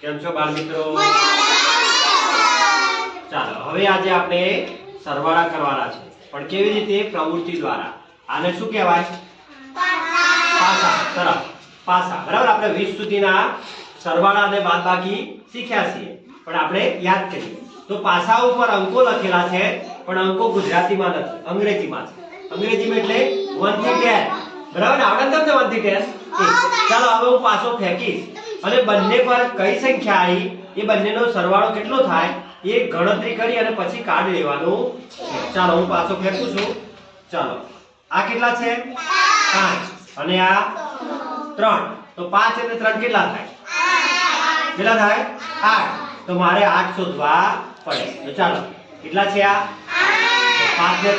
કેમ છો બાળ મિત્રો? ચાલો હવે આજે આપણે સરવાળા કરવાના છે. પણ કેવી રીતે? પ્રવૃત્તિ દ્વારા. આને શું કહેવાય? પાસા. સરસ. પાસા. બરાબર? આપણે 20 સુધીના સરવાળા અને બાદબાકી શીખ્યા છીએ. પણ આપણે યાદ કરીએ. તો પાસા ઉપર અંકો લખેલા છે પણ અંકો ગુજરાતીમાં નથી. અંગ્રેજીમાં છે. અંગ્રેજીમાં એટલે 1 થી 10 બરાબર આવડે તમને 1 થી 10 ચાલો હવે હું પાસો ફેંકીશ. અને બંને પર કઈ સંખ્યા આવી એ બંનેનો સરવાળો કેટલો થાય? એ ગણતરી કરી અને પછી કાર્ડ લેવાનું ચાલો, હું પાછો ફેંકું છું. ચાલો. આ કેટલા છે? પાંચ. અને આ ત્રણ. તો પાંચ અને ત્રણ કેટલા થાય? કેટલા થાય? આઠ. તો મારે આઠ શોધવા પડે. તો ચાલો, કેટલા છે આ? પાંચ ને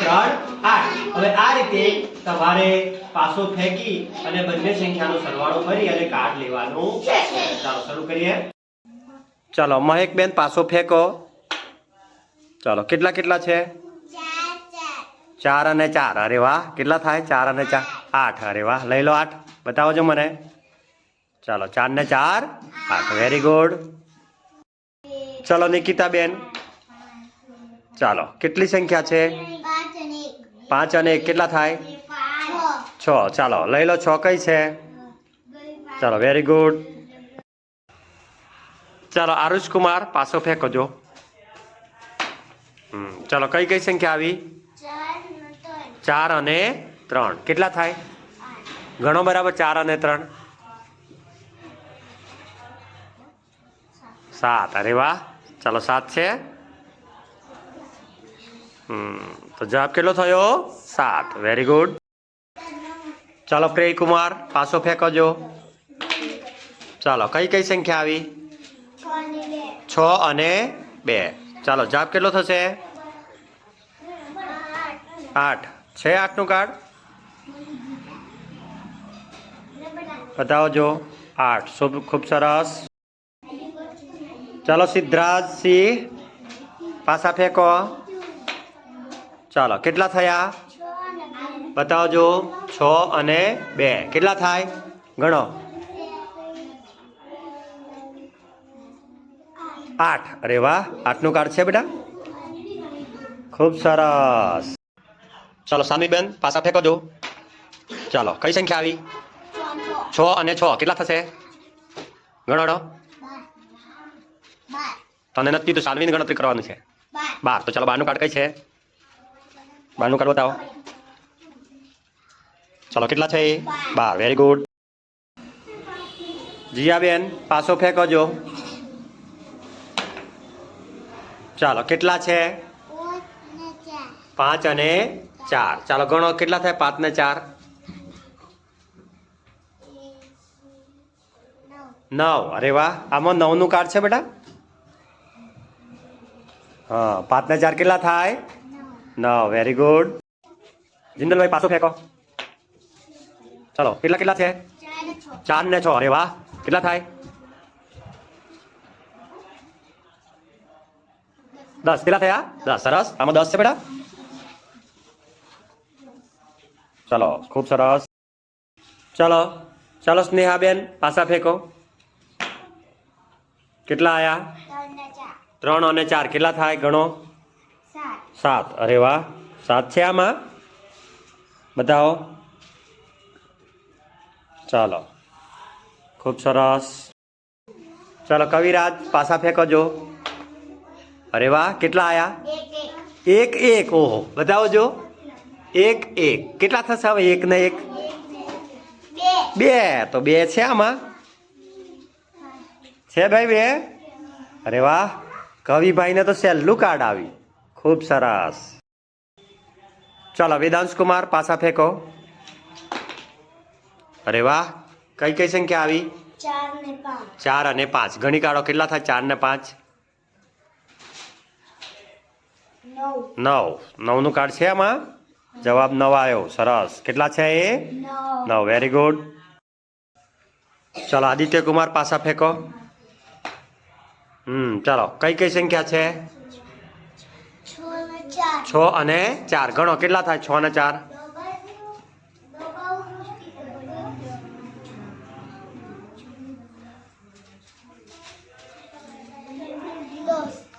પાસો ચાલો મહેક બેન પાસો ફેંકો. ચાલો, કેટલા કેટલા છે? ચાર અને ચાર. અરે વાહ, કેટલા થાય? ચાર અને ચાર. આઠ. અરે વાહ, લઈ લો આઠ. બતાવજો મને. ચાલો, ચાર ને ચાર. આઠ. વેરી ગુડ ચલો, નિકિતા બેન. ચાલો, કેટલી સંખ્યા છે? પાંચ અને એક કેટલા થાય? છ. ચાલો, લઈ લો, છ કઈ છે? ચાલો વેરી ગુડ ચાલો આરુષ કુમાર ફેંકજો. હમ, ચાલો, કઈ કઈ સંખ્યા આવી? ચાર અને ત્રણ. કેટલા થાય? ઘણો બરાબર ચાર અને ત્રણ. સાત. અરે વાહ. ચાલો, સાત છે. તો જવાબ કેટલો થયો? સાત. વેરી ગુડ ચાલો પ્રેય કુમાર પાછો ફેંકજો. ચાલો, કઈ કઈ સંખ્યા આવી? છ અને બે. ચાલો, જવાબ કેટલો થશે? આઠ. છે આઠનું કાર્ડ? બતાવજો. આઠ. ખૂબ ખૂબ સરસ. ચાલો સિદ્ધરાજ સિંહ, પાછા ફેંકો. ચાલો કેટલા થયા? બતાવજો છ અને બે. કેટલા થાય? ગણો. આઠ. અરે વાહ આઠનું કાર્ડ છે બેટા? ખૂબ સરસ. ચાલો સામીબેન પાછા ફેંકો જો ચાલો કઈ સંખ્યા આવી? છ અને છ. કેટલા થશે? ગણો તને નથી તો સાનવીની ગણતરી કરવાની છે. બાર. તો ચાલો બારનું કાર્ડ કઈ છે? બારનું કાર્ડ બતાવો. ચાલો, કેટલા છે બાર. વેરી ગુડ જીયાબેન, પાછો ફેંકજો. ચાલો, કેટલા છે? પાંચ અને ચાર. ચાલો, ગણો, કેટલા થાય? પાંચ ને ચાર? નવ. અરે વાહ, આમાં નવનું કાર્ડ છે બેટા? હા, પાંચ ને ચાર કેટલા થાય? નવ વેરી ગુડ જિંદલભાઈ પાછો ફેંકો. ચાલો કેટલા કેટલા છે? ચાર ને છ. અરે વાહ કેટલા થાય? દસ. કેટલા થયા? દસ. સરસ. આમાં દસ છે બેટા? ચલો ખૂબ સરસ. ચલો ચલો સ્નેહાબેન પાછા ફેંકો. કેટલા આયા? ત્રણ અને ચાર. કેટલા થાય? ગણો. સાત. અરે વાહ. સાત છે આમાં? બતાવો. ચાલો. ખૂબ સરસ. ચાલો, કવિરાજ પાછા ફેંકજો. અરે વાહ, કેટલા આયા? એક એક. ઓહો, બતાવજો. એક એક. કેટલા થશે હવે એક ને એક? બે. તો બે છે આમાં? છે ભાઈ બે? અરે વાહ. કવિભાઈને તો સહેલું કાર્ડ આવી ખૂબ સરસ. ચાલો વેદાંશ કુમાર પાછા ફેંકો. અરે વાહ કઈ કઈ સંખ્યા આવી? ચાર ને અને પાંચ. ઘણી કાઢો કેટલા થાય? ચાર ને પાંચ? નવ. નવ. નવનું કાર્ડ છે આમાં? જવાબ નવ આવ્યો. સરસ. કેટલા છે એ? નવ. વેરી ગુડ ચાલો આદિત્ય કુમાર પાછા ફેંકો. હમ ચાલો કઈ કઈ સંખ્યા છે? છ અને ચાર. ગણો કેટલા થાય? છ અને ચાર?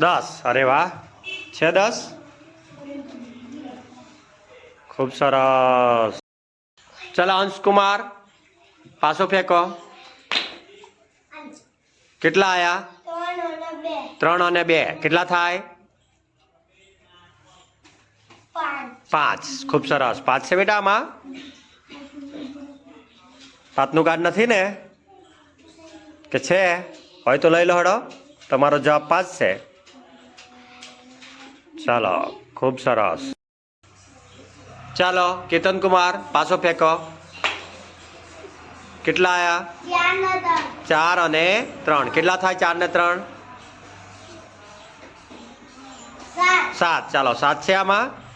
દસ. અરે વાહ. છે દસ? ખૂબ સરસ. ચલો અંશકુમાર પાછો ફેંકો. કેટલા આયા? ત્રણ અને બે. કેટલા થાય? પાંચ, ખૂબ સરસ. પાંચ છે બેટા આમાં. પાંચનું કાર્ડ નથી ને? કે છે? હોય તો લઈ લો હડો. તમારો જવાબ પાંચ છે. ચાલો, ખૂબ સરસ. ચાલો કેતન કુમાર પાછો ફેંકો. કેટલા આયા? ચાર અને ત્રણ. કેટલા થાય ચાર ને ત્રણ? સાત. ચાલો, સાત છે આમાં.